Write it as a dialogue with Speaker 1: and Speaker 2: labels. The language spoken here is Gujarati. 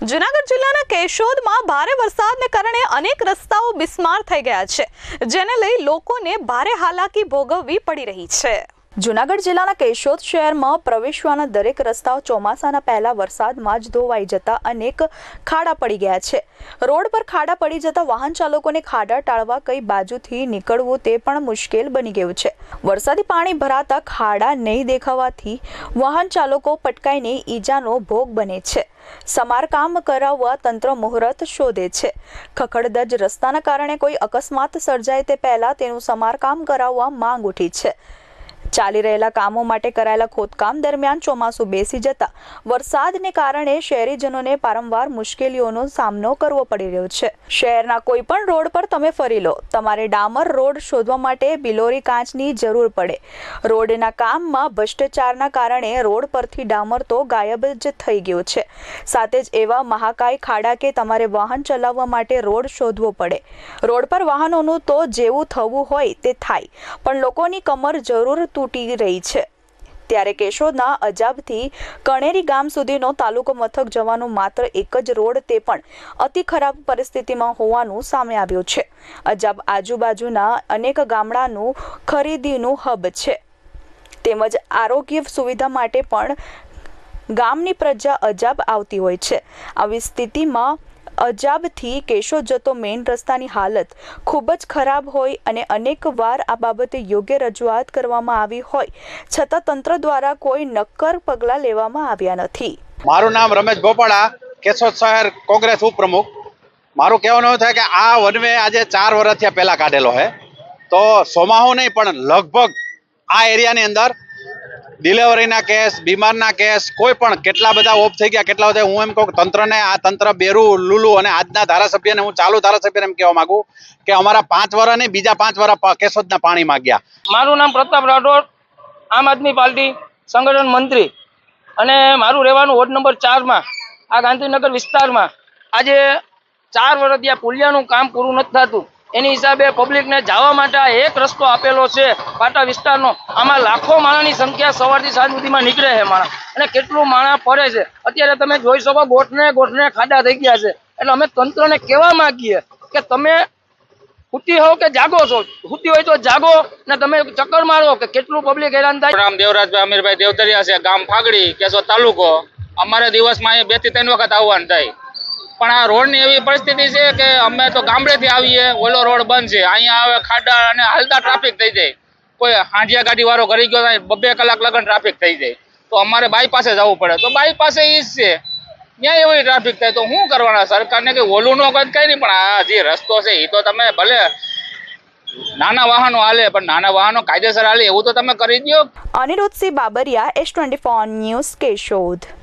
Speaker 1: જુનાગઢ જિલ્લાના કેશોદમાં ભારે વરસાદને કારણે અનેક રસ્તાઓ બિસ્માર થઈ ગયા છે, જેને લઈ લોકોને ભારે હાલાકી ભોગવવી પડી રહી છે. જુનાગઢ જિલ્લાના કેશોદ શહેરમાં પ્રવેશવાના દરેક રસ્તાઓ ચોમાસાના પહેલા વરસાદમાં જ ધોવાઈ જતા અનેક ખાડા પડી ગયા છે. રોડ પર ખાડા પડી જતા વાહન ચાલકોને ખાડા ટાળવા કઈ બાજુથી નીકળવું તે પણ મુશ્કેલ બની ગયું છે. વરસાદી પાણી ભરાતા ખાડા નહીં દેખાવાથી વાહન ચાલકો પટકાઈને ઈજાનો ભોગ બને છે. સમારકામ કરાવવા તંત્ર મુહૂર્ત શોધે છે. ખખડદજ રસ્તાના કારણે કોઈ અકસ્માત સર્જાય તે પહેલા તેનું સમારકામ કરાવવા માંગ ઉઠી છે. ચાલી રહેલા કામો માટે કરાયેલા ખોદકામ દરમિયાન ચોમાસું બેસી જતા વરસાદને કારણે શહેરીજનોને વારંવાર મુશ્કેલીઓનો સામનો કરવો પડી રહ્યો છે. શહેરના કોઈ પણ રોડ પર તમે ફરી લો. તમારે ડામર રોડ શોધવા માટે બિલોરી કાચની જરૂર પડે. રોડના કામમાં ભ્રષ્ટાચારના કારણે રોડ પરથી ડામર તો ગાયબ જ થઈ ગયો છે. સાથે જ એવા મહાકાય ખાડા કે તમારે વાહન ચલાવવા માટે રોડ શોધવો પડે. રોડ પર વાહનોનું તો જેવું થવું હોય તે થાય. પણ લોકોની કમર જરૂર તૂટી રહી છે. ત્યારે કેશોદના અજાબથી કણેરી ગામ સુધીનો તાલુકો મથક જવાનો માત્ર એક જ રોડ તે પણ અતિ ખરાબ પરિસ્થિતિમાં હોવાનું સામે આવ્યું છે. અજાબ આજુબાજુના અનેક ગામડાનું ખરીદીનું હબ છે. તેમજ આરોગ્ય સુવિધા માટે પણ ગામની પ્રજા અજાબ આવતી હોય છે. આવી સ્થિતિમાં અજાબથી કેશો જતો મેઇન રસ્તાની હાલત ખૂબ જ ખરાબ હોય અને અનેક વાર આ બાબતે યોગ્ય રજૂઆત કરવામાં આવી હોય, છતાં તંત્ર દ્વારા કોઈ નક્કર પગલાં લેવામાં આવ્યા નથી.
Speaker 2: મારું નામ રમેશ ગોપાળા, કેશોદ શહેર કોંગ્રેસ ઉપપ્રમુખ. મારું કહેવાનું થાય કે આ વનવે આજે ચાર વર્ષથી પહેલાં કાઢેલો છે તો સોમાહો નહીં, પણ લગભગ આ એરિયાની અંદર ડિલિવરીના કેસ, બીમારના કેસ, કોઈ પણ કેટલા બધા ઓફ થઈ ગયા, કેટલા બધા હું એમ કહું તંત્રને આ તંત્ર બેરું, લુલું અને આજના ધારાસભ્યને હું ચાલુ ધારાસભ્યને એમ કહેવા માંગુ કે અમારા પાંચ વર્ષ નહીં, બીજા પાંચ વર્ષ કેશોદના પાણીમાં ગયા
Speaker 3: મારું નામ પ્રતાપ રાઠોડ, આમ આદમી પાર્ટી સંગઠન મંત્રી. અને મારું રહેવાનું વોર્ડ નંબર ચારમાં, આ ગાંધીનગર વિસ્તારમાં. આજે ચાર વર્ષ ત્યાં પુલિયાનું કામ પૂરું નથી થતું. એની હિસાબે પબ્લિકને જવા માટે એક રસ્તો આપેલો છે. પાટા વિસ્તારનો. આમાં લાખો માણાની સંખ્યા સવારથી સાંજ સુધીમાં નીકળે છે માણા અને કેટલું માણસ ફરે છે. અત્યારે તમે જોઈ શકો ગોઠને ગોઠને ખાડા થઈ ગયા છે. એટલે અમે તંત્રને કહેવા માગીએ કે તમે હુતી હો કે જાગો છો? હુતી હોય તો જાગો ને તમે ચક્કર મારો કે કેટલું પબ્લિક હેરાન થાય.
Speaker 4: રામ દેવરાજભાઈ, અમીરભાઈ દેવતરિયા છે, ગામ ફાગડી કેસો તાલુકો. અમારે દિવસમાં બેથી ત્રણ વખત આવવાનું થાય. પણ આ રોડની એવી પરિસ્થિતિ છે કે અમે તો ગામડેથી આવીએ, ઓલો રોડ બંધ છે. અહીંયા આવે ખાડા અને હાલતા ટ્રાફિક થઈ જાય. કોઈ હાંડિયા ગાડી વાળો કરી ગયો થાય બબે કલાક લગન ટ્રાફિક થઈ જાય. તો અમારે બાયપાસે જવું પડે. તો બાયપાસે ઈ જ છે. ત્યાં એવી ટ્રાફિક થાય. તો શું કરવાના? સરકારને કે ઓલું નો કદ કઈ નહીં. પણ આ જે રસ્તો છે એ તો તમે ભલે નાના વાહનો હાલે, પણ નાના વાહનો કાયદેસર હાલે, એવું તો તમે કરી દો
Speaker 1: Anirudhsinh Babariya S twenty four news Keshod.